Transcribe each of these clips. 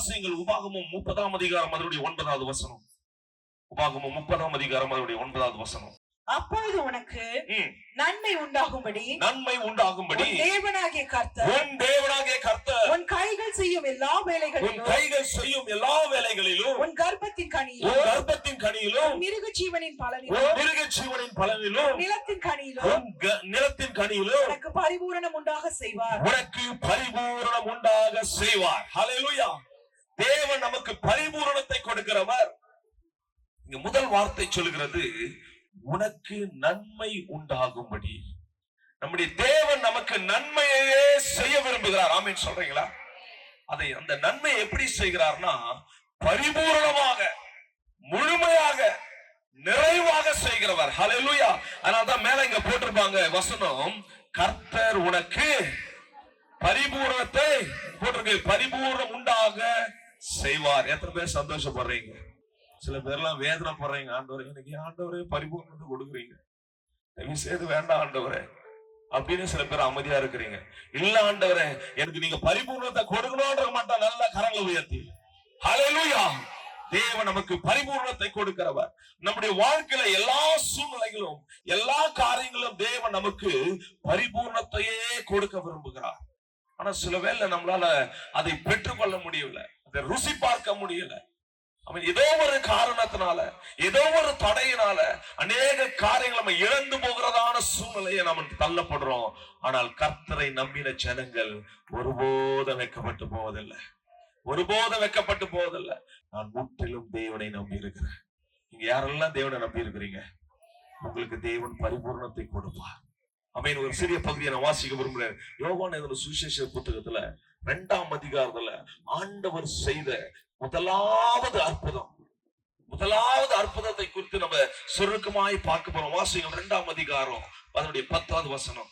வாசியங்கள் உபாகமும் முப்பதாம் அதிகாரம் அதனுடைய ஒன்பதாவது வசனம். உபாகமும் முப்பதாம் அதிகாரம் அதனுடைய ஒன்பதாவது வசனம். அப்பொழுது உனக்கு. நன்மை உண்டாகும்படி நன்மை உண்டாகும்படி உன் தேவனாகிய கர்த்தர் உன் தேவனாகிய கர்த்தர் உன் கைகள் செய்யும் எல்லா உன் வேலைகளிலும் கைகள் செய்யும் எல்லா வேலைகளிலும் உன் கர்ப்பத்தின் உன் கனியிலும் கர்ப்பத்தின் கனியிலும் மிருக ஜீவனின் உன் பலனிலும் மிருக ஜீவனின் பலனிலும் நிலத்தின் கனியிலும் உன் நிலத்தின் கனியிலும் உனக்கு பரிபூரணம் உண்டாக செய்வார். உனக்கு பரிபூரணம் உண்டாக செய்வார். ஹalleluya தேவன் நமக்கு பரிபூரணத்தை கொடுக்கிறவர். இங்க முதல் வார்த்தை சொல்கிறது உனக்கு நன்மை உண்டாகும்படி. நம்முடைய தேவன் நமக்கு நன்மையே செய்ய விரும்புகிறார். ஆமீன். சொல்றீங்களா? அதை அந்த நன்மை எப்படி செய்கிறார்னா பரிபூரணமாக முழுமையாக நிறைவாக செய்கிறவர். ஹலெலுயா அதனால்தான் மேல இங்க போட்டிருப்பாங்க வசனம் கர்த்தர் உனக்கு பரிபூரணத்தை போட்டிருக்கு. பரிபூரணம் உண்டாக செய்வார். எத்தனை பேர் சந்தோஷப்படுறீங்க? சில பேர்லாம் வேதனைப்படுறீங்க. ஆண்டவரே எனக்கு இன்னைக்கு ஆண்டவரே பரிபூர்ணத்தை கொடுக்குறீங்க. தயவு செய்து வேண்டாம் ஆண்டவரே. அப்படின்னு சில பேர் அமைதியா இருக்கிறீங்க. இல்ல ஆண்டவரே எனக்கு நீங்க பரிபூர்ணத்தை கொடுக்கணும்ன்ற மட்டும் நல்ல கரங்களை உயர்த்தி. ஹalleluya தேவன் நமக்கு பரிபூரணத்தை கொடுக்கிறவர். நம்முடைய வாழ்க்கையில எல்லா சூழ்நிலைகளும் எல்லா காரியங்களும் தேவன் நமக்கு பரிபூர்ணத்தையே கொடுக்க விரும்புகிறார். ஆனா சில வேலை நம்மளால அதை பெற்றுக்கொள்ள முடியல அதை ருசி பார்க்க முடியல. அவன் ஏதோ ஒரு காரணத்தினால ஏதோ ஒரு தடையினால அநேக காரியங்கள் நம்ம இழந்து போகிறதான சூழ்நிலையை நம்ம தள்ளப்படுறோம். ஆனால் கர்த்தரை நம்பின ஜனங்கள் ஒருபோதும் வைக்கப்பட்டு போவதில்லை. ஒருபோதும் வைக்கப்பட்டு போவதில்லை. நான் முற்றிலும் தேவனை நம்பி இருக்கிறேன் நீங்க யாரெல்லாம் தேவனை நம்பி இருக்கிறீங்க உங்களுக்கு தேவன் பரிபூர்ணத்தை கொடுப்பார். அமைன் ஒரு சிறிய பகுதியை நான் வாசிக்க விரும்புகிறேன். யோவான் எழுதின சுவிசேஷ புத்தகத்துல இரண்டாம் அதிகாரத்துல ஆண்டவர் செய்த முதலாவது அற்புதம். முதலாவது அற்புதத்தை குறித்து நம்ம சுருக்கமாய் பார்க்க போறோம். வாசிகள் இரண்டாம் அதிகாரம் அதனுடைய பத்தாவது வசனம்.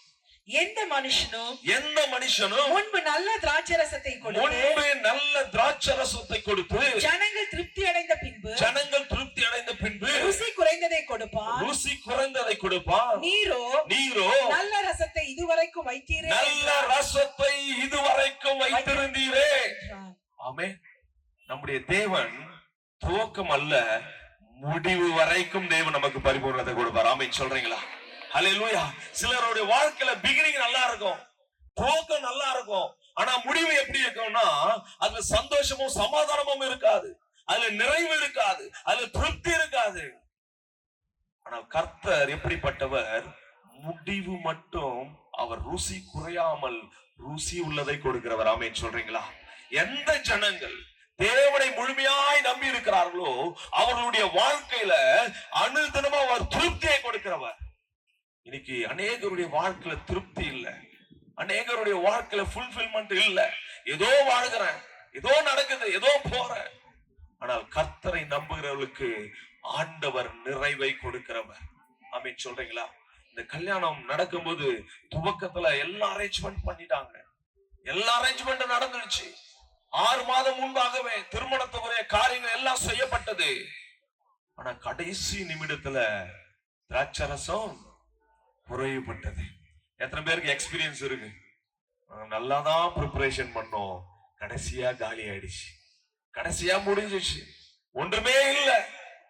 எந்த மனுஷனும் எந்த மனுஷனும் முன்பு நல்ல திராட்சரசத்தை கொடுத்து முன்பு நல்ல திராட்சரசத்தை கொடுத்து ஜனங்கள் திருப்தி அடைந்த பின்பு ஜனங்கள் திருப்தி அடைந்த பின்பு ருசி குறைந்ததை கொடுப்பான் ருசி குறைந்ததை கொடுப்பான் நீரோ நீரோ நல்ல ரசத்தை இதுவரைக்கும் வைத்தீரே நல்ல ரசத்தை ஆமே நம்முடைய தேவன் துவக்கம் அல்ல முடிவு வரைக்கும் தேவன் நமக்கு பரிபூர்ணத்தை கொடுப்பார். ஆமே சொல்றீங்களா? ஹalleluya சிலருடைய வாழ்க்கையில பிகினிங் நல்லா இருக்கும். துவக்கம் நல்லா இருக்கும். ஆனா முடிவு எப்படி இருக்கும்னா அதுல சந்தோஷமும் சமாதானமும் இருக்காது. அதுல நிறைவு இருக்காது. அதுல திருப்தி இருக்காது. ஆனா கர்த்தர் எப்படிப்பட்டவர்? முடிவு மட்டும் அவர் ருசி குறையாமல் ருசி உள்ளதை கொடுக்கிறவர். ஆமே சொல்றீங்களா? எந்த ஜனங்கள் தேவனை முழுமையாய் நம்பி இருக்கிறார்களோ அவர்களுடைய வாழ்க்கையில அனுதினமும் அவர் திருப்தியை கொடுக்கிறவர். இன்னைக்கு அநேகருடைய வாழ்க்கையில திருப்தி இல்ல. அநேகருடைய வாழ்க்கையில ஃபுல்ஃபில்மெண்ட் இல்ல. ஏதோ வாழ்கிறேன் ஏதோ நடக்குது ஏதோ போறேன். ஆனால் கர்த்தரை நம்புகிறவர்களுக்கு ஆண்டவர் நிறைவை கொடுக்கிறவர். அப்படின்னு சொல்றீங்களா? இந்த கல்யாணம் நடக்கும்போது துவக்கத்துல எல்லா அரேஞ்ச்மெண்ட் பண்ணிட்டாங்க. எல்லா அரேஞ்ச்மெண்ட் நடந்துருச்சு. ஆறு மாதம் முன்பாகவே திருமணத்துக்குரிய காரியங்கள் எல்லாம் செய்யப்பட்டது. ஆனா கடைசி நிமிடத்துல திராட்சரசம் குறைவுபட்டது எத்தனை பேருக்கு எக்ஸ்பீரியன்ஸ் இருக்கு? நல்லா தான் ப்ரிப்பரேஷன் பண்ணோம். கடைசியா காலி ஆயிடுச்சு. கடைசியா முடிஞ்சிச்சு. ஒன்றுமே இல்லை.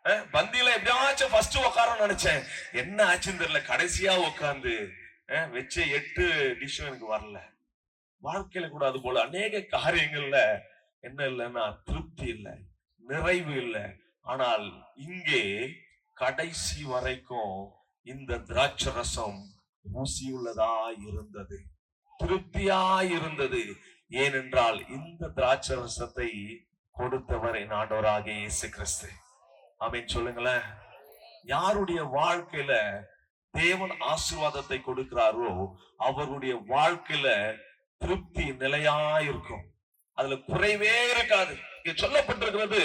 பந்தியில எப்படியாச்சும் ஃபர்ஸ்ட் உட்காரன்னு நினைச்சேன். என்ன ஆச்சுன்னு தெரியல. கடைசியா உட்காந்து வச்ச எட்டு டிஷ்ஷும் எனக்கு வரல. வாழ்க்கையில கூட அது போல அநேக காரியங்கள்ல என்ன இல்லைன்னா திருப்தி இல்லை நிறைவு இல்லை. ஆனால் இங்கே கடைசி வரைக்கும் இந்த திராட்சை ரசம் ருசியுள்ளதா இருந்தது. திருப்தியா இருந்தது. ஏனென்றால் இந்த திராட்சை ரசத்தை கொடுத்தவர் என் ஆண்டவராகிய இயேசு கிறிஸ்து. ஆமென். சொல்லுங்களேன். யாருடைய வாழ்க்கையில தேவன் ஆசீர்வாதத்தை கொடுக்கிறாரோ அவருடைய வாழ்க்கையில திருப்தி நிலையா இருக்கும் அதுல குறைவே இருக்காது. இங்க சொல்லப்பட்டிருக்கிறது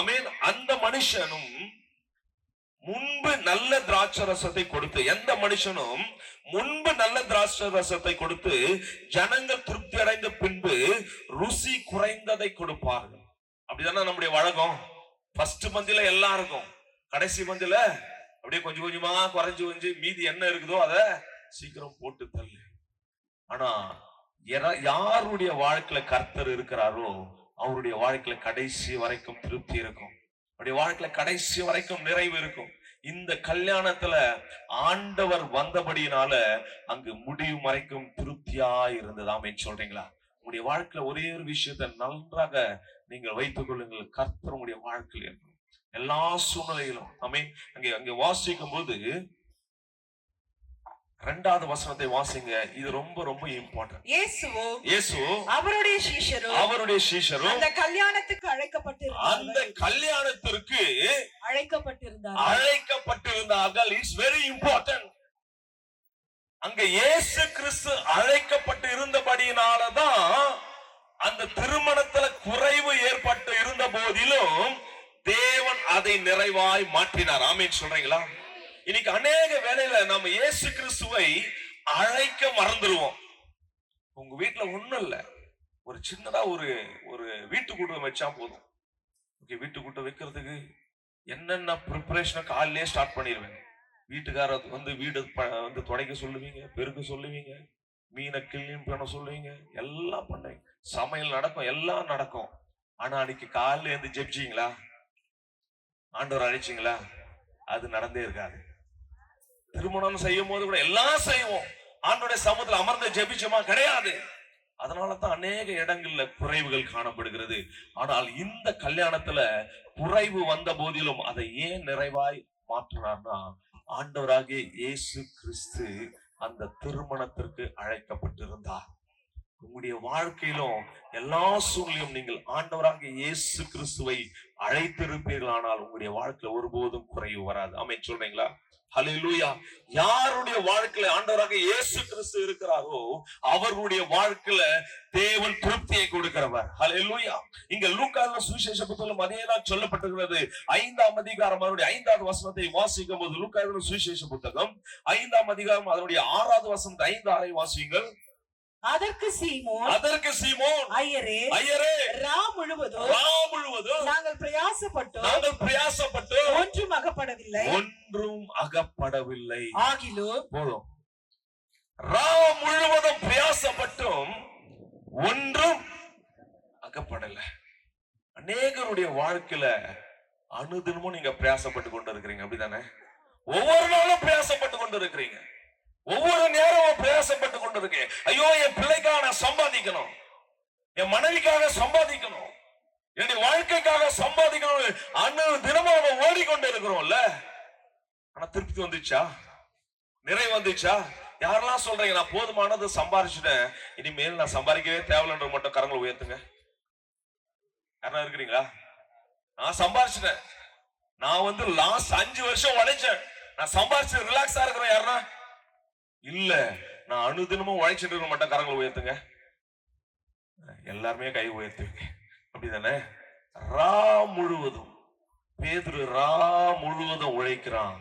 அமீன் அந்த மனுஷனும் முன்பு நல்ல திராட்சை ரசத்தை கொடுத்து எந்த மனுஷனும் முன்பு நல்ல திராட்சை ரசத்தை கொடுத்து ஜனங்கள் திருப்தி அடைந்த பின்பு ருசி குறைந்ததை கொடுப்பார்கள். அப்படிதானே நம்முடைய வழக்கம்? ஃபர்ஸ்ட் பந்தில எல்லாம் இருக்கும். கடைசி பந்தில அப்படியே கொஞ்சம் கொஞ்சமா குறைஞ்சு கொஞ்சம் மீதி என்ன இருக்குதோ அதை சீக்கிரம் போட்டு தள்ளு. ஆனா யாருடைய வாழ்க்கையில கர்த்தர் இருக்கிறாரோ அவருடைய வாழ்க்கையில கடைசி வரைக்கும் திருப்தி இருக்கும். அவருடைய வாழ்க்கையில கடைசி வரைக்கும் நிறைவு இருக்கும். இந்த கல்யாணத்துல ஆண்டவர் வந்தபடியினால அங்கு முடியும் வரைக்கும் திருப்தியா இருந்ததாமே சொல்றீங்களா? உங்களுடைய வாழ்க்கையில ஒரே ஒரு விஷயத்தை நன்றாக நீங்கள் வைத்துக் கொள்ளுங்கள். கர்த்தர் உங்களுடைய வாழ்க்கையில் இருக்கும் எல்லா சூழ்நிலையிலும். ஆமே அங்கே அங்கே வாசிக்கும் போது ரெண்டாவது வசனத்தை வாசிங்க. இது ரொம்ப ரொம்ப இம்பார்ட்டன்ட் இயேசுவும் இயேசு அவருடைய சீஷரும் அவருடைய சீஷரும் அந்த கல்யாணத்துக்கு அந்த அழைக்கப்பட்டிருந்தார்கள் கல்யாணத்திற்கு அழைக்கப்பட்டிருந்தார்கள். அழைக்கப்பட்டிருந்தார்கள். இட்ஸ் வெரி இம்பார்ட்டன்ட் அங்க இயேசு கிறிஸ்து அழைக்கப்பட்டு இருந்தபடியினாலதான் அந்த திருமணத்துல குறைவு ஏற்பட்டு இருந்த போதிலும் தேவன் அதை நிறைவாய் மாற்றினார். ஆமீன். சொல்றீங்களா? இன்னைக்கு அநேக வேலையில நம்ம இயேசு கிறிஸ்துவை அழைக்க மறந்துடுவோம். உங்க வீட்டுல ஒண்ணும் இல்ல. ஒரு சின்னதா ஒரு ஒரு வீட்டு கூட்டம் வச்சா போதும். ஓகே வீட்டு கூட்டம் வைக்கிறதுக்கு என்னென்ன ப்ரிப்பரேஷனை காலையிலே ஸ்டார்ட் பண்ணிடுவேன். வீட்டுக்கார வந்து வீடு ப- வந்து துடைக்க சொல்லுவீங்க பெருக்க சொல்லுவீங்க மீனை கிளீன் பண்ண சொல்லுவீங்க எல்லாம் பண்ணுவீங்க சமையல் நடக்கும் எல்லாம் நடக்கும். ஆனா அன்னைக்கு காலில் இருந்து ஜெபிச்சீங்களா? ஆண்டவர் அழைச்சிங்களா? அது நடந்தே இருக்காது. திருமணம் செய்யும் போது கூட எல்லாம் செய்வோம். ஆண்டோட சமூகத்துல அமர்ந்து ஜெபிச்சமா? கிடையாது. அதனால தான் அநேக இடங்கள்ல குறைவுகள் காணப்படுகிறது. ஆனால் இந்த கல்யாணத்துல குறைவு வந்த போதிலும் அதை ஏன் நிறைவாய் மாற்றினார்னா ஆண்டவராகிய இயேசு கிறிஸ்து அந்த திருமணத்திற்கு அழைக்கப்பட்டிருந்தார். உங்களுடைய வாழ்க்கையிலும் எல்லா சூழ்நிலையும் நீங்கள் ஆண்டவராக இயேசு கிறிஸ்துவை அழைத்திருப்பீர்களானால் உங்களுடைய வாழ்க்கையில ஒருபோதும் குறைவு வராது. அமைச்சு சொல்றீங்களா? ஹலிலூயா யாருடைய வாழ்க்கையில ஆண்டவராக இயேசு கிறிஸ்து இருக்கிறாரோ அவர்களுடைய வாழ்க்கையில தேவன் திருப்தியை கொடுக்கிறவர். ஹலிலூயா இங்க லூக்கான சுவிசேஷ புத்தகம் அதே தான் சொல்லப்பட்டிருக்கிறது. ஐந்தாம் அதிகாரம் அதனுடைய ஐந்தாவது வசனத்தை வாசிக்கும் போது லூக்கான சுவிசேஷ புத்தகம் ஐந்தாம் அதிகாரம் அதனுடைய ஆறாவது வசனத்தை ஐந்து ஆறை வாசியுங்கள். அதற்கு சீமோன் அதற்கு சீமோன் ஐயரே ஐயரே ரா முழுவதும் ரா முழுவதும் நாங்கள் பிரயாசப்பட்டோம். நாங்கள் பிரயாசப்பட்டு ஒன்றும் அகப்படவில்லை. ஒன்றும் அகப்படவில்லை. ஆகிலும் போதும். ரா முழுவதும் பிரயாசப்பட்டும் ஒன்றும் அகப்படல. அநேகருடைய வாழ்க்கையில அனுதினமும் நீங்க பிரயாசப்பட்டு கொண்டு இருக்கிறீங்க அப்படிதானே? ஒவ்வொரு நாளும் பிரயாசப்பட்டு கொண்டு இருக்கிறீங்க ஒவ்வொரு நேரமும் பிரயாசப்பட்டு கொண்டு இருக்கேன் ஐயோ என் பிள்ளைக்காக நான் சம்பாதிக்கணும். என் மனைவிக்காக சம்பாதிக்கணும். என்னுடைய வாழ்க்கைக்காக சம்பாதிக்கணும் அன்னு தினமும் நம்ம ஓடிக்கொண்டு இருக்கிறோம்ல. ஆனா திருப்தி வந்துச்சா நிறை வந்துச்சா யாரெல்லாம் சொல்றீங்க நான் போதுமானது சம்பாரிச்சுட்டேன். இனிமேல் நான் சம்பாதிக்கவே தேவையில்லைன்ற மட்டும் கரங்களை உயர்த்துங்க. யாரெல்லாம் இருக்கிறீங்களா? நான் சம்பாரிச்சிட்டேன். நான் வந்து லாஸ்ட் அஞ்சு வருஷம் உழைச்சேன். நான் சம்பாரிச்சு ரிலாக்ஸா இருக்கிறேன் யாருன்னா இல்ல நான் அனுதினமும் உழைச்சிட்டு இருக்க மாட்டேன் கரங்களை உயர்த்துங்க. எல்லாருமே கை உயர்த்துவீங்க அப்படிதானே? ரா முழுவதும் பேதுரு ரா முழுவதும் உழைக்கிறான்.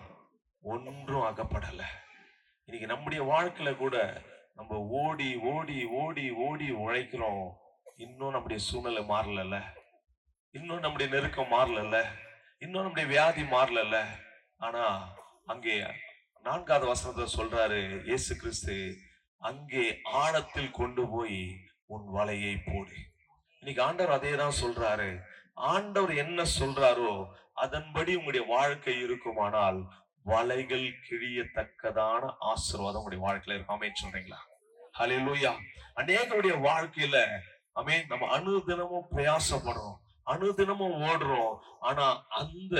ஒன்றும் அகப்படல. இன்னைக்கு நம்முடைய வாழ்க்கையில கூட நம்ம ஓடி ஓடி ஓடி ஓடி உழைக்கிறோம். இன்னும் நம்முடைய சூழ்நிலை மாறலல்ல. இன்னும் நம்முடைய நெருக்கம் மாறலல்ல. இன்னும் நம்முடைய வியாதி மாறலல்ல. ஆனா அங்கே நான்காவது வசனத்தை சொல்றாரு இயேசு கிறிஸ்து அங்கே ஆழத்தில் கொண்டு போய் உன் வலையை போடு. இன்னைக்கு ஆண்டவர் அதே தான் சொல்றாரு. ஆண்டவர் என்ன சொல்றாரோ அதன்படி உங்களுடைய வாழ்க்கை இருக்குமானால் வலைகள் கிழியத்தக்கதான ஆசீர்வாதம் உங்களுடைய வாழ்க்கையில இருக்கும். அமைன்னு சொல்றீங்களா? ஹalleluya. அநேகருடைய வாழ்க்கையில அமே நம்ம அனுதினமும் பிரயாசப்படுறோம் அனுதினமும் ஓடுறோம். ஆனா அந்த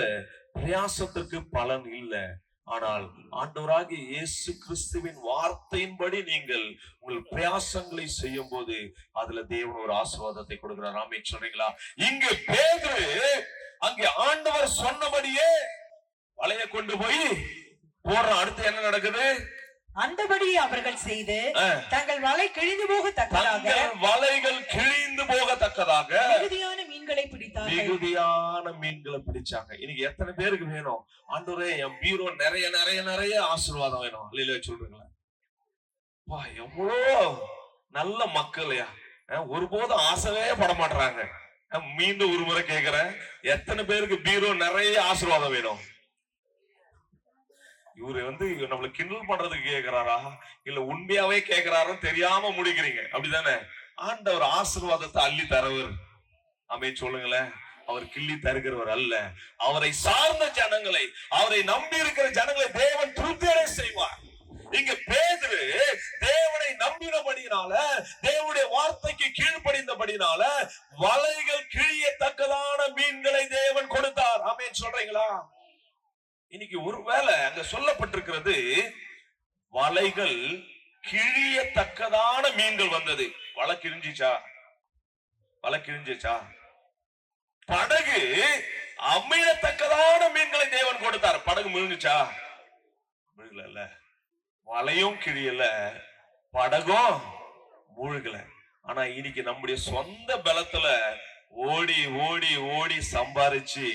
பிரயாசத்துக்கு பலன் இல்லை. ஆனால் ஆண்டவராகிய இயேசு கிறிஸ்துவின் வார்த்தையின்படி நீங்கள் உங்கள் பிரயாசங்களை செய்யும் போது அதுல தேவன் ஒரு ஆசீர்வாதத்தை கொடுக்கிறார். ஆமென். சொல்றீங்களா? இங்கு பேதுரு அங்கே ஆண்டவர் சொன்னபடியே வலைய கொண்டு போய் போடுறான் அடுத்து என்ன நடக்குது? அந்தபடி அவர்கள் செய்து. தங்கள் வலை கிழிந்து போகத்தக்கதாக தங்கள் வலைகள் கிழிந்து போகத்தக்கதாக மிகுதியான மீன்களை பிடித்தார்கள். மிகுதியான மீன்களை பிடிச்சாங்க. இன்னைக்கு எத்தனை பேருக்கு வேணும்? ஆண்டவரே என் பீரோ நிறைய நிறைய நிறைய ஆசீர்வாதம் வேணும். இல்லையா சொல்றீங்களா? வா எவ்வளோ நல்ல மக்களையா ஒருபோதும் ஆசவே பட மாட்டாங்க மீண்டும் ஒரு முறை கேக்குறேன். எத்தனை பேருக்கு பீரோ நிறைய ஆசீர்வாதம் வேணும்? இவரு வந்து நம்மள கிண்டல் பண்றதுக்கு கேக்குறாரா? இல்ல உண்மையாவே கேக்குறாரோ தெரியாம முடிக்கிறீங்க. அப்படிதானே? ஆண்டவர் ஆசீர்வாதத்தை அள்ளி தரவர். அமே சொல்லுங்களேன். அவர் கிள்ளி தருகிறவர் அல்ல. அவரை சார்ந்த ஜனங்களை அவரை நம்பி இருக்கிற ஜனங்களை தேவன் திருப்தியடை செய்வார் இங்க பேதுரு தேவனை நம்பினபடினால தேவனுடைய வார்த்தைக்கு கீழ்ப்படிந்தபடினால வலைகள் கிழியத்தக்கதான மீன்களை தேவன் கொடுத்தார் ஆமென் சொல்றீங்களா இன்னைக்கு ஒருவேளை அங்க சொல்லப்பட்டிருக்கிறது வலைகள் கிழியத்தக்கதான மீன்கள் வந்தது வலை கிழிஞ்சிச்சா வலை கிழிஞ்சிச்சா படகு அமிழத்தக்கதான மீன்களை தேவன் கொடுத்தார் படகு முழுங்குச்சா முழுகல கிழியல படகும் முழுகல. ஆனா இன்னைக்கு நம்முடைய சொந்த பலத்துல ஓடி ஓடி ஓடி சம்பாரிச்சு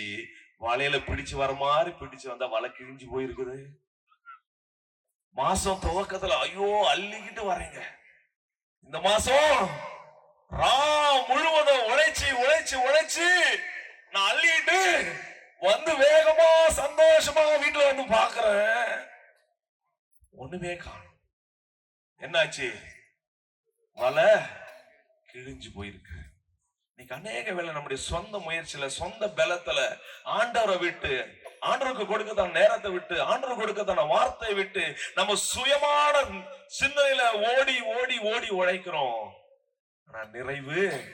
வலையில பிடிச்சு வர மாதிரி பிடிச்சு வந்தா வலை கிழிஞ்சு போயிருக்குது. மாசம் துவக்கத்துல ஐயோ அள்ளிக்கிட்டு வரீங்க. இந்த மாசம் ரா முழுவதும் உழைச்சு உழைச்சு உழைச்சு நான் அள்ளிட்டு வந்து வேகமா சந்தோஷமா வீட்டுல வந்து பாக்குறேன். ஒண்ணுமே காணும். என்னாச்சு? வலை கிழிஞ்சு போயிருக்கு. இன்னைக்கு அநேக வேலை நம்முடைய சொந்த முயற்சியில சொந்த பலத்துல ஆண்டவரை விட்டு ஆண்டவருக்கு கொடுக்கத்தான நேரத்தை விட்டு ஆண்டவருக்கு கொடுக்கத்தான வார்த்தையை விட்டு நம்ம சுயமான சிந்தனையில ஓடி ஓடி ஓடி உழைக்கிறோம். ஆனா நிறைவு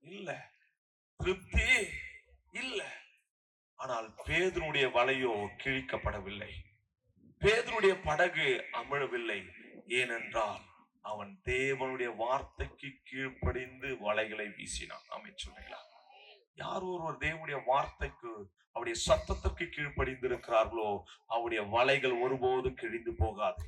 இல்ல. திருப்தி இல்ல. ஆனால் பேதனுடைய வலையோ கிழிக்கப்படவில்லை. பேதனுடைய படகு அமிழவில்லை. ஏனென்றால் அவன் தேவனுடைய வார்த்தைக்கு கீழ்ப்படிந்து வலைகளை வீசினான். அமைச்சு யார் ஒருவர் தேவனுடைய வார்த்தைக்கு அவருடைய சத்தத்திற்கு கீழ்ப்படிந்து இருக்கிறார்களோ அவருடைய வலைகள் ஒருபோதும் கிழிந்து போகாது.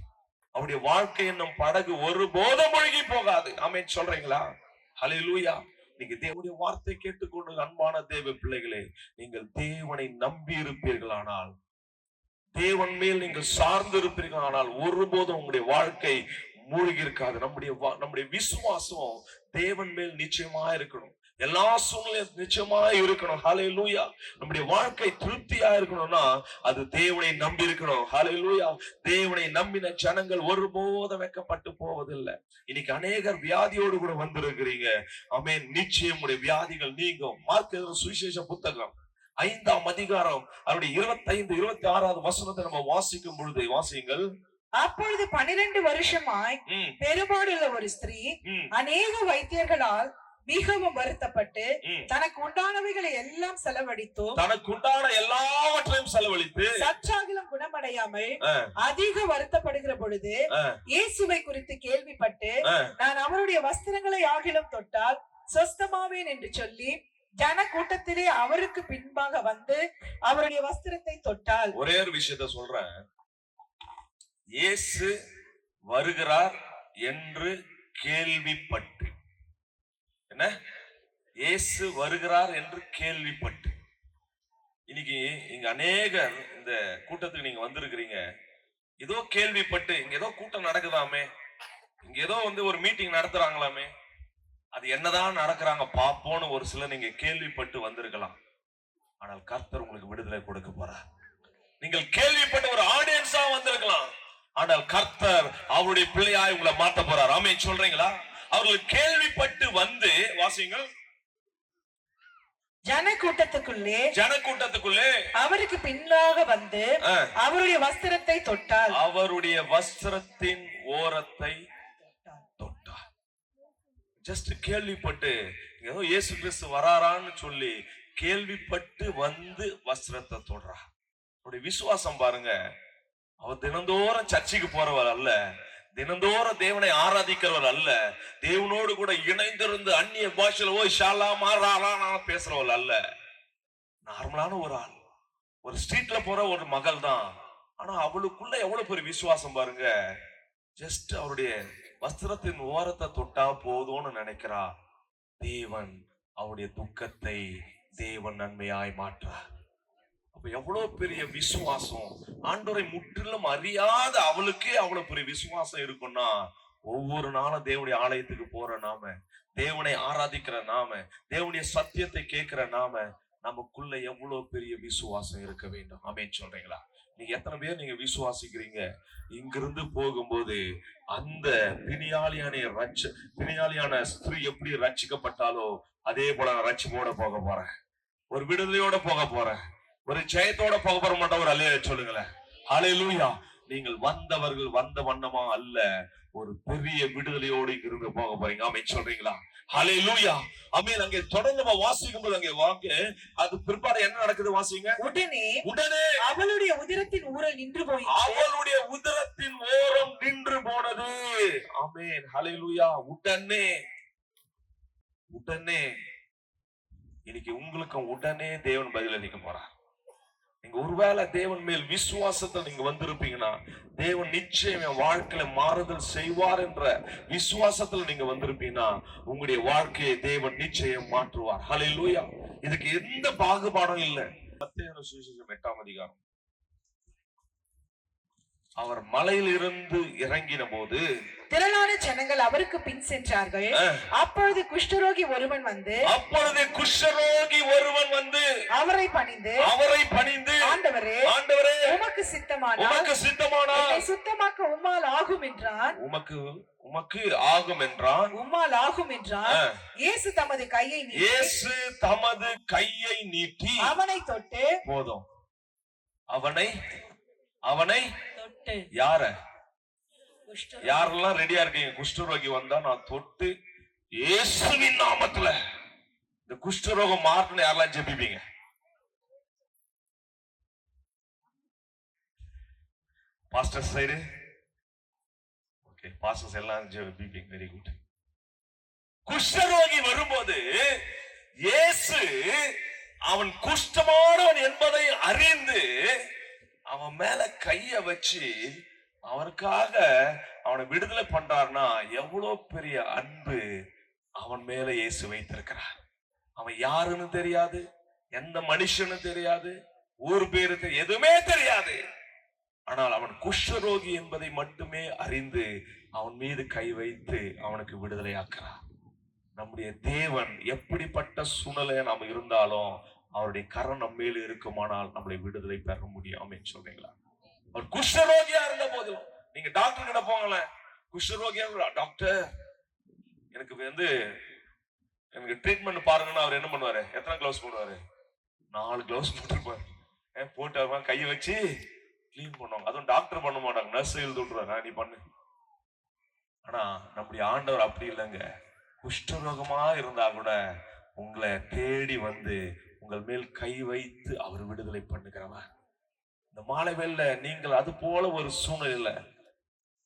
அவருடைய வாழ்க்கை என்னும் படகு ஒருபோதும் மூழ்கி போகாது. அமைச்சு சொல்றீங்களா? ஹalleluya நீங்க தேவனுடைய வார்த்தை கேட்டுக்கொண்டு அன்பான தேவ பிள்ளைகளே நீங்கள் தேவனை நம்பி இருப்பீர்களானால் தேவன் மேல் நீங்கள் சார்ந்து இருப்பீர்கள் ஆனால் ஒருபோதும் உங்களுடைய வாழ்க்கை மூழ்கி இருக்காது நம்முடைய வா- நம்முடைய விசுவாசம் தேவன் மேல் நிச்சயமா இருக்கணும். எல்லா சூழ்நிலையும் நிச்சயமா இருக்கணும். ஹலே லூயா நம்முடைய வாழ்க்கை திருப்தியா இருக்கணும்னா அது தேவனை நம்பி இருக்கணும். ஹலே லூயா தேவனை நம்பின ஜனங்கள் ஒருபோதும் வெக்கப்பட்டு போவதில்லை. இன்னைக்கு அநேகர் வியாதியோடு கூட வந்திருக்கிறீங்க. அமே நிச்சயம் உடைய வியாதிகள் நீங்கும். மார்க்க சுவிசேஷ புத்தகம் ஐந்தாம் அதிகாரம் அவருடைய இருபத்தைந்து இருபத்தி ஆறாவது வசனத்தை நம்ம வாசிக்கும் பொழுது வாசியுங்கள் அப்பொழுது பனிரெண்டு வருஷமாய் ம், பெரும்பாடுள்ள ஒரு ஸ்திரீ அநேக வைத்தியர்களால் மிகவும் வருத்தப்பட்டு. தனக்கு உண்டானவைகளை எல்லாம் செலவழித்தும் தனக்கு உண்டான எல்லாவற்றையும் செலவழித்து சற்றாகிலும் குணமடையாமல். அதிக வருத்தப்படுகிற பொழுது. இயேசுவை குறித்து கேள்விப்பட்டு. நான் அவருடைய வஸ்திரங்களை ஆகிலும் தொட்டால் சொஸ்தமாவேன் என்று சொல்லி ஜன கூட்டத்திலே அவருக்கு பின்பாக வந்து அவருடைய வஸ்திரத்தை தொட்டால். ஒரே ஒரு விஷயத்த சொல்றேன். இயேசு வருகிறார் என்று கேள்விப்பட்டு. என்ன? இயேசு வருகிறார் என்று கேள்விப்பட்டு. இன்னைக்கு இங்க அநேகர் இந்த கூட்டத்துக்கு நீங்க வந்திருக்கிறீங்க. ஏதோ கேள்விப்பட்டு இங்க ஏதோ கூட்டம் நடக்குதாமே? இங்க ஏதோ வந்து ஒரு மீட்டிங் நடத்துறாங்களாமே? அது என்னதான் நடக்கிறாங்க பாப்போன்னு ஒரு சிலர் நீங்க கேள்விப்பட்டு வந்திருக்கலாம். ஆனால் கர்த்தர் உங்களுக்கு விடுதலை கொடுக்க போறார். நீங்கள் கேள்விப்பட்ட ஒரு ஆடியன்ஸா வந்திருக்கலாம். ஆனால் கர்த்தர் அவருடைய பிள்ளையாய் உங்களை மாத்த போறார். ஆமே சொல்றீங்களா? அவர்கள் கேள்விப்பட்டு வந்து வாசிங்கள் ஜன கூட்டத்துக்குள்ளே ஜனக்கூட்டத்துக்குள்ளே அவருக்கு பின்னாக வந்து அவருடைய வஸ்திரத்தை தொட்டால் அவருடைய வஸ்திரத்தின் ஓரத்தை ஜஸ்ட் கேள்விப்பட்டு ஏதோ இயேசு கிறிஸ்து வராரான்னு சொல்லி கேள்விப்பட்டு வந்து வஸ்திரத்தை தொடுறா. அவருடைய விசுவாசம் பாருங்க. அவர் தினந்தோறும் சர்ச்சைக்கு போறவர் அல்ல. தினந்தோறும் தேவனை ஆராதிக்கிறவர் அல்ல. தேவனோடு கூட இணைந்திருந்து அந்நிய பாஷையில் ஓ ஷாலா மாறாரா பேசுறவர் அல்ல. நார்மலான ஒரு ஆள். ஒரு ஸ்ட்ரீட்ல போற ஒரு மகள் தான் ஆனா அவளுக்குள்ள எவ்வளவு பெரிய விசுவாசம் பாருங்க. ஜஸ்ட் அவருடைய வஸ்திரத்தின் ஓரத்தை தொட்டா போதும்னு நினைக்கிறா. தேவன் அவருடைய துக்கத்தை தேவன் நன்மையாய் மாற்றார். அப்ப எவ்வளவு பெரிய விசுவாசம். ஆண்டோரை முற்றிலும் அறியாத அவளுக்கே அவ்வளவு பெரிய விசுவாசம் இருக்கும்னா ஒவ்வொரு நாளும் தேவனுடைய ஆலயத்துக்கு போற நாம தேவனை ஆராதிக்கிற நாம தேவனுடைய சத்தியத்தை கேட்கிற நாம நமக்குள்ள எவ்வளவு பெரிய விசுவாசம் இருக்க வேண்டும்? அப்படின்னு சொல்றீங்களா? நீங்க எத்தனை பேர் நீங்க விசுவாசிக்கிறீங்க? இங்கிருந்து போகும்போது அந்த பிணியாளியான ரட்ச பிணியாளியான ஸ்திரீ எப்படி ரட்சிக்கப்பட்டாலோ அதே போல நான் ரட்சிப்போட போக போறேன். ஒரு விடுதலையோட போக போறேன். ஒரு ஜெயத்தோட போக போற மாட்டோம் ஒரு அலைய சொல்லுங்களேன். ஹalleluya. நீங்கள் வந்தவர்கள் வந்த வண்ணமா அல்ல. ஒரு பெரிய விடுதலையோடு இங்கிருந்து போக போறீங்க. ஆமென். சொல்றீங்களா? ஹalleluya. ஆமென். அங்கே தொடர்ந்து நம்ம வாசிக்கும் போது அங்கே வாங்க அது பிற்பாடு என்ன நடக்குது வாசிங்க? உடனே உடனே அவளுடைய உதிரத்தின் ஊரல் நின்று போயிற்று அவளுடைய உதரத்தின் ஓரம் நின்று போனது. ஆமென். ஹalleluya. உடனே உடனே இன்னைக்கு உங்களுக்கு உடனே தேவன் பதிலளிக்க போறார். நீங்க ஒருவேளை தேவன் மேல் விசுவாசத்தை நீங்க வந்திருப்பீங்கன்னா தேவன் நிச்சயம் என் வாழ்க்கையில மாறுதல் செய்வார் என்ற விசுவாசத்துல நீங்க வந்திருப்பீங்கன்னா உங்களுடைய வாழ்க்கையை தேவன் நிச்சயம் மாற்றுவார். ஹalleluya இதுக்கு எந்த பாகுபாடும் இல்லை. மத்தேயு சுவிசேஷம் எட்டாம் அதிகாரம். அவர் மலையில் இருந்து இறங்கின போது திரளான ஜனங்கள் அவருக்கு பின் சென்றார்கள். அப்பொழுது குஷ்டரோகி ஒருவன் வந்து அப்பொழுது குஷ்டரோகி ஒருவன் வந்து அவரை பணிந்து அவரை பணிந்து ஆண்டவரே ஆண்டவரே உமக்கு சித்தமானால் உமக்கு சித்தமானால் என்னை சுத்தமாக்க உம்மால் ஆகும் என்றான். உமக்கு உமக்கு ஆகும் என்றான். உம்மால் ஆகும் என்றான். இயேசு தமது கையை நீட்டி இயேசு தமது கையை நீட்டி அவனை தொட்டு போதும். அவனை அவனை தொட்டு. யார? யாரெல்லாம் ரெடியா இருக்கீங்க? குஷ்டரோகி வந்தா நான் தொட்டு இயேசுவின் நாமத்துல இந்த குஷ்டரோகம் மாறணும் யாரெல்லாம் ஜெபிப்பீங்க? Pastor side. ஓகே பாஸ்டர்ஸ் எல்லாம் ஜெபிப்பீங்க. வெரி குட் குஷ்டரோகி வரும்போது இயேசு அவன் குஷ்டமானவன் என்பதை அறிந்து அவன் மேல கைய வச்சு அவனுக்காக அவனை விடுதலை பண்றார்னா எவ்வளோ பெரிய அன்பு அவன் மேல இயேசு வைத்திருக்கிறார். அவன் யாருன்னு தெரியாது எந்த மனுஷன்னு தெரியாது ஊர் பேருக்கு எதுவுமே தெரியாது. ஆனால் அவன் குஷ்டரோகி என்பதை மட்டுமே அறிந்து அவன் மீது கை வைத்து அவனுக்கு விடுதலையாக்குறார் நம்முடைய தேவன் எப்படிப்பட்ட சூழ்நிலை நாம் இருந்தாலும் அவருடைய கரம் நம்ம இருக்குமானால் நம்மளை விடுதலை பெற முடியும். அப்படின்னு சொல்றீங்களா? அவர் குஷ்டரோகியா இருந்த போதிலும் நீங்க டாக்டர் கிட்ட போங்களேன். குஷ்டரோகியா டாக்டர் எனக்கு வந்து எனக்கு ட்ரீட்மெண்ட் பாருங்கன்னா அவர் என்ன பண்ணுவாரு? எத்தனை கிளவுஸ் போடுவாரு? நாலு கிளவுஸ் போட்டிருப்பாரு. ஏன் போட்டு அவர் கையை வச்சு க்ளீன் பண்ணுவாங்க. அதுவும் டாக்டர் பண்ண மாட்டாங்க. நர்ஸ் எழுதி விட்டுருவாங்க நீ பண்ணு. ஆனா நம்முடைய ஆண்டவர் அப்படி இல்லைங்க. குஷ்டரோகமா இருந்தா கூட உங்களை தேடி வந்து உங்கள் மேல் கை வைத்து அவர் விடுதலை பண்ணுகிறவர். இந்த மாலை வேளையில நீங்கள் அது போல ஒரு சூழ்நிலையில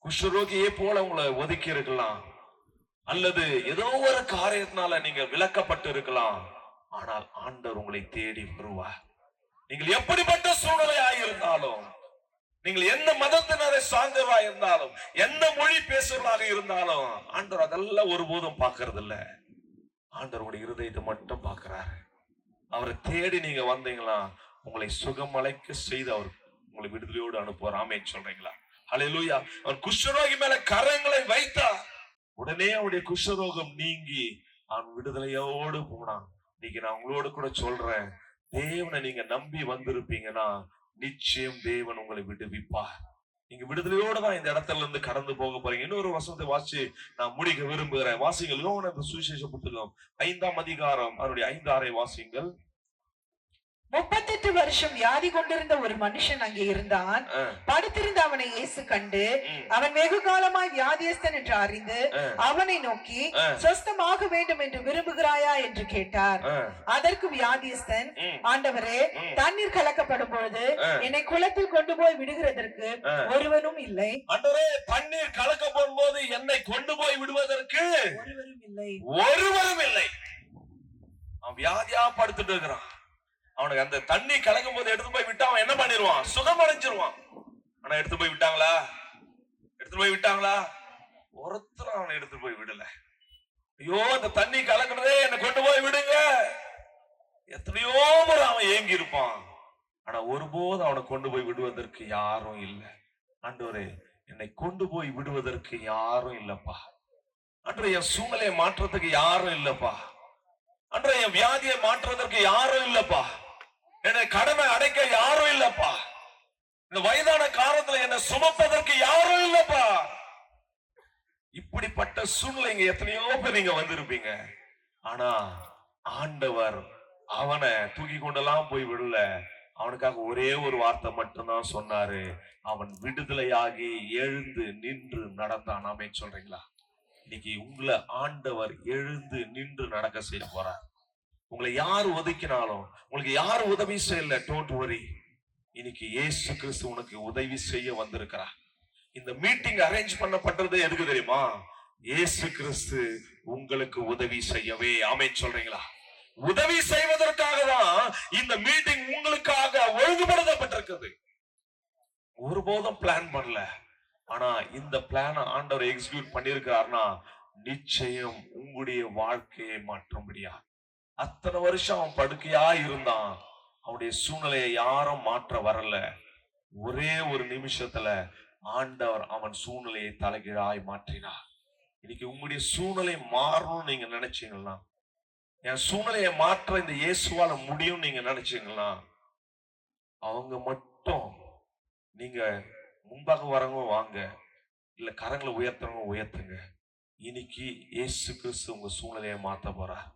குஷ்ரோகியை போல உங்களை ஒதுக்கி இருக்கலாம். அல்லது ஏதோ ஒரு காரியத்தினால நீங்க விளக்கப்பட்டு இருக்கலாம். ஆனால் ஆண்டவர் உங்களை தேடி வருவார். நீங்கள் எப்படிப்பட்ட சூழ்நிலை இருந்தாலும் நீங்கள் எந்த மதத்தினரை சார்ந்தவராக இருந்தாலும் எந்த மொழி பேசுறவராக இருந்தாலும் ஆண்டவர் அதெல்லாம் ஒருபோதும் பார்க்கறது இல்ல ஆண்டவருடைய இருதயத்தை மட்டும் பார்க்கிறாரு. அவரை தேடி நீங்க வந்தீங்களா? உங்களை சுகமலைக்க செய்து அவர் உங்களை விடுதலையோடு அனுப்புவார். ஆமே சொல்றீங்களா? அலையலூயா அவர் குஷ்டரோகி மேல கரங்களை வைத்தார். உடனே அவருடைய குஷ்டரோகம் நீங்கி அவன் விடுதலையோடு போனான். இன்னைக்கு நான் உங்களோடு கூட சொல்றேன். தேவனை நீங்க நம்பி வந்திருப்பீங்கன்னா நிச்சயம் தேவன் உங்களை விடுவிப்பார். நீங்க விடுதலையோட தான் இந்த இடத்துல இருந்து கடந்து போக போறீங்க. இன்னொரு வசனத்தை வாசி நான் முடிக்க விரும்புகிறேன். வாசிங்கள் யோகன சுவிசேஷ புத்தகம் ஐந்தாம் அதிகாரம் அதனுடைய ஐந்து அறை வாசிங்கள். முப்பத்தெட்டு வருஷம் வியாதி கொண்டிருந்த ஒரு மனுஷன் அங்கே இருந்தான். படுத்திருந்த அவனை இயேசு கண்டு அவன் வெகு காலமாய் வியாதியஸ்தன் என்று அறிந்து அவனை நோக்கி. சொஸ்தமாக வேண்டும் என்று விரும்புகிறாயா? என்று கேட்டார். அதற்கு வியாதியஸ்தன் ஆண்டவரே. தண்ணீர் கலக்கப்படும் பொழுது. என்னை குளத்தில் கொண்டு போய் விடுகிறதற்கு. ஒருவனும் இல்லை. ஆண்டவரே தண்ணீர் கலக்க போகும்போது என்னை கொண்டு போய் விடுவதற்கு ஒருவரும் இல்லை. ஒருவரும் இல்லை. வியாதியா படுத்துட்டு இருக்கிறான். அவனுக்கு அந்த தண்ணி கலக்கும் போது எடுத்து போய் விட்டா அவன் என்ன பண்ணிடுவான் சுகம் அடைஞ்சிருவான். ஆனா எடுத்து போய் விட்டாங்களா? எடுத்து போய் விட்டாங்களா? ஒருத்தரும் அவனை எடுத்து போய் விடல. ஐயோ அந்த தண்ணி கலக்குறதே என்னை கொண்டு போய் விடுங்க. எத்தனையோ முறை அவன் ஏங்கி இருப்பான். ஆனா ஒருபோது அவனை கொண்டு போய் விடுவதற்கு யாரும் இல்லை. ஆண்டவரே என்னை கொண்டு போய் விடுவதற்கு யாரும் இல்லப்பா. அன்று என் சூழ்நிலையை மாற்றுறதுக்கு யாரும் இல்லப்பா. அன்று என் வியாதியை மாற்றுவதற்கு யாரும் இல்லப்பா. என்னை கடமை அடைக்க யாரும் இல்லப்பா. இந்த வயதான காலத்துல என்னை சுமப்பதற்கு யாரும் இல்லப்பா. இப்படிப்பட்ட சூழ்நிலைங்க எத்தனையோ பேர் நீங்க வந்திருப்பீங்க. ஆனா ஆண்டவர் அவனை தூக்கி கொண்டெல்லாம் போய் விடல. அவனுக்காக ஒரே ஒரு வார்த்தை மட்டும்தான் சொன்னாரு. அவன் விடுதலையாகி எழுந்து நின்று நடந்தான் ஆமே சொல்றீங்களா? இன்னைக்கு உங்களை ஆண்டவர் எழுந்து நின்று நடக்க செய்ய போறார். உங்களை யார் ஒதுக்கினாலும் உங்களுக்கு யார் உதவி செய்யல டோன்ட் வரி இன்னைக்கு ஏசு கிறிஸ்து உனக்கு உதவி செய்ய வந்திருக்கிறா இந்த மீட்டிங் அரேஞ்ச் பண்ணப்பட்டது எதுக்கு தெரியுமா? ஏசு கிறிஸ்து உங்களுக்கு உதவி செய்யவே ஆமென் சொல்றீங்களா? உதவி செய்வதற்காக தான் இந்த மீட்டிங் உங்களுக்காக ஒழுங்குபடுத்தப்பட்டிருக்குது ஒருபோதும் பிளான் பண்ணல. ஆனா இந்த பிளான ஆண்டவர் எக்ஸிக்யூட் பண்ணியிருக்கிறார்னா நிச்சயம் உங்களுடைய வாழ்க்கையை மாற்ற முடியாது அத்தனை வருஷம் அவன் படுக்கையா இருந்தான். அவனுடைய சூழ்நிலையை யாரும் மாற்ற வரல. ஒரே ஒரு நிமிஷத்துல ஆண்டவர் அவன் சூழ்நிலையை தலைகீழாய் மாற்றினார். இன்னைக்கு உங்களுடைய சூழ்நிலை மாறணும்னு நீங்க நினைச்சீங்களா? என் சூழ்நிலையை மாற்ற இந்த இயேசுவால முடியும் நீங்க நினைச்சீங்களா? அவங்க மட்டும் நீங்க முன்பாக வரவங்க வாங்க. இல்ல கரங்களை உயர்த்தவங்க உயர்த்துங்க. இன்னைக்கு இயேசு கிறிஸ்து உங்க சூழ்நிலையை மாற்ற போறா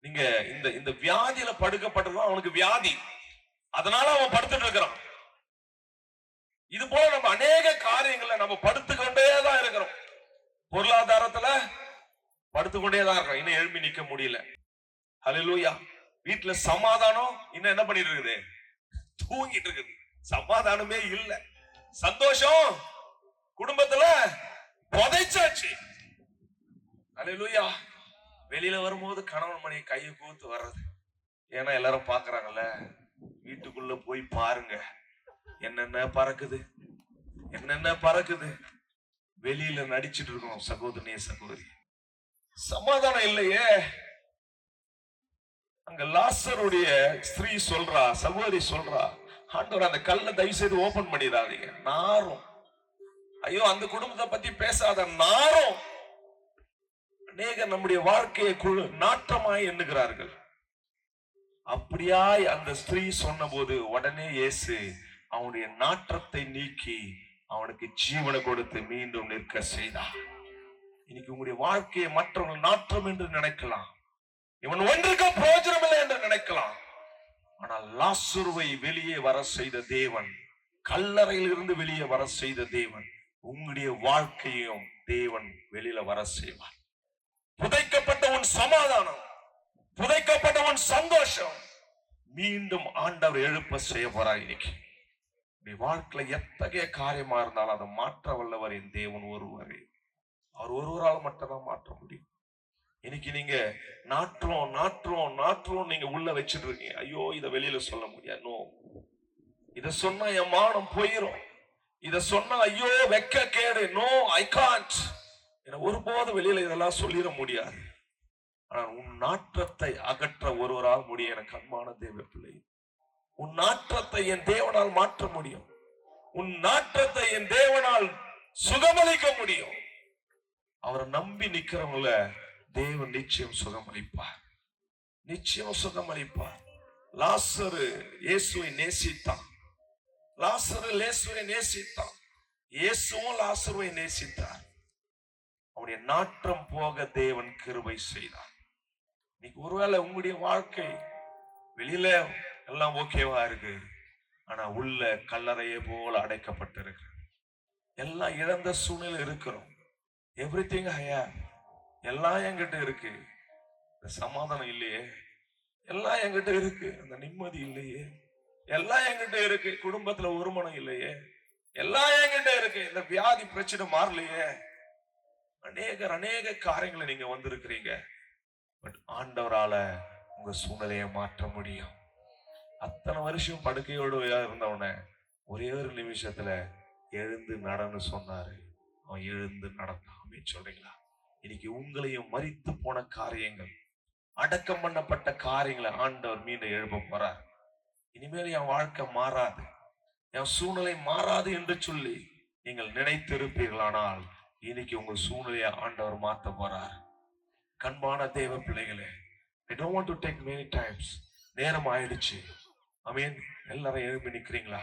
நீங்க இந்த இந்த வியாதியில படுக்கப்பட்டதான் அவனுக்கு வியாதி. அதனால அவன் படுத்துட்டு இருக்கிறான். இது போல நம்ம அநேக காரியங்களை நம்ம படுத்துக்கொண்டே தான் இருக்கிறோம். பொருளாதாரத்துல படுத்துக்கொண்டே தான் இருக்கிறோம். இன்னும் எழுப்பி நிக்க முடியல. ஹalleluya. வீட்டுல சமாதானம் இன்னும் என்ன பண்ணிட்டு இருக்குது? தூங்கிட்டு இருக்குது. சமாதானமே இல்ல. சந்தோஷம். குடும்பத்துல புதைச்சாச்சு. ஹalleluya. வெளியில வரும்போது கணவன் மனைவி கையை கூத்து வர்றது. ஏன்னா எல்லாரும் பாக்குறாங்கல்ல வீட்டுக்குள்ள போய் பாருங்க. என்னென்ன பறக்குது? என்னென்ன பறக்குது? வெளியில நடிச்சிட்டு இருக்கோம் சகோதரனே சகோதரி. சமாதானம் இல்லையே? அங்க லாசருடைய ஸ்திரீ சொல்றா சகோதரி சொல்றா ஆண்டவர் அந்த கல்லை தயவு செய்து ஓபன் பண்ணிடாதீங்க. நாரும். ஐயோ அந்த குடும்பத்தை பத்தி பேசாத நாரும் அநேக நம்முடைய வாழ்க்கையை குழு நாற்றமாய் எண்ணுகிறார்கள். அப்படியாய் அந்த ஸ்திரீ சொன்னபோது உடனே இயேசு அவனுடைய நாற்றத்தை நீக்கி அவனுக்கு ஜீவனை கொடுத்து மீண்டும் நிற்க செய்தார். இன்னைக்கு உங்களுடைய வாழ்க்கையை மற்றவர்கள் நாற்றம் என்று நினைக்கலாம். இவன் ஒன்றுக்கு பிரயோஜனம் இல்லை என்று நினைக்கலாம். ஆனால் லாசுருவை வெளியே வர செய்த தேவன் கல்லறையில் இருந்து வெளியே வர செய்த தேவன் உங்களுடைய வாழ்க்கையும் தேவன் வெளியில வர செய்வார். புதைக்கப்பட்ட உன் சமாதானம் புதைக்கப்பட்ட உன் சந்தோஷம் மீண்டும் ஆண்டவர் எழுப்ப செய்ய போறார் இன்னைக்கு. நீ வாழ்க்கையில எத்தகைய காரியமா இருந்தாலும் அதை மாற்ற வல்லவர் என் தேவன் ஒருவரே. அவர் ஒருவரால் மட்டும்தான் மாற்ற முடியும். இன்னைக்கு நீங்க நாட்டுறோம் நாட்டுறோம் நாட்டுறோம் நீங்க உள்ள வச்சுட்டு இருக்கீங்க. ஐயோ இதை வெளியில சொல்ல முடியாது. நோ. இத சொன்னா என் மானம் போயிரும். இத சொன்னா ஐயோ வெக்க கேடு. நோ ஐ காண்ட் என ஒருபோதும் வெளியில இதெல்லாம் சொல்லிட முடியாது. ஆனால் உன் நாற்றத்தை அகற்ற ஒருவரால் முடியும் என கண்மான தேவ பிள்ளை. உன் நாற்றத்தை என் தேவனால் மாற்ற முடியும். உன் நாற்றத்தை என் தேவனால் சுகமளிக்க முடியும். அவரை நம்பி நிக்கிறவங்கள தேவன் நிச்சயம் சுகமளிப்பார். நிச்சயம் சுகமளிப்பார். லாசரு இயேசுவை நேசித்தான். லாசரு லேசுவை நேசித்தான். இயேசுவும் லாசருவை நேசித்தார். அவருடைய நாற்றம் போக தேவன் கிருபை செய்தார். இன்னைக்கு ஒருவேளை உங்களுடைய வாழ்க்கை வெளியில எல்லாம் ஓகேவா இருக்கு? ஆனா உள்ள கல்லறையை போல அடைக்கப்பட்டிருக்கு. எல்லாம் இழந்த சூழ்நிலை இருக்கிறோம். எவ்ரி திங் எல்லாம் என்கிட்ட இருக்கு. இந்த சமாதானம் இல்லையே. எல்லாம் என்கிட்ட இருக்கு. அந்த நிம்மதி இல்லையே. எல்லாம் என்கிட்ட இருக்கு. குடும்பத்துல ஒருமனம் இல்லையே. எல்லாம் என்கிட்ட இருக்கு. இந்த வியாதி பிரச்சனை மாறலையே. அநேகர் அநேக காரியங்களை நீங்க வந்திருக்கிறீங்க. பட் ஆண்டவரால உங்க சூழ்நிலையை மாற்ற முடியும். அத்தனை வருஷம் படுக்கையோடு இருந்தவன ஒரே ஒரு நிமிஷத்துல எழுந்து நடன்னு சொன்னாரு. அவன் எழுந்து நடந்தான். அப்படின்னு சொல்றீங்களா? இன்னைக்கு உங்களையும் மறித்து போன காரியங்கள் அடக்கம் பண்ணப்பட்ட காரியங்களை ஆண்டவர் மீண்டும் எழுப்ப போறார். இனிமேல் என் வாழ்க்கை மாறாது. என் சூழ்நிலை மாறாது என்று சொல்லி நீங்கள் நினைத்திருப்பீர்களானால் இன்னைக்கு உங்க சூழ்நிலையை ஆண்டவர் மாத்த போறார். கண்பான தேவ பிள்ளைகளே I don't want to take many times நேரம் ஆயிடுச்சு. ஐ மீன் எல்லாரும் எழுப்பி நிக்கிறீங்களா?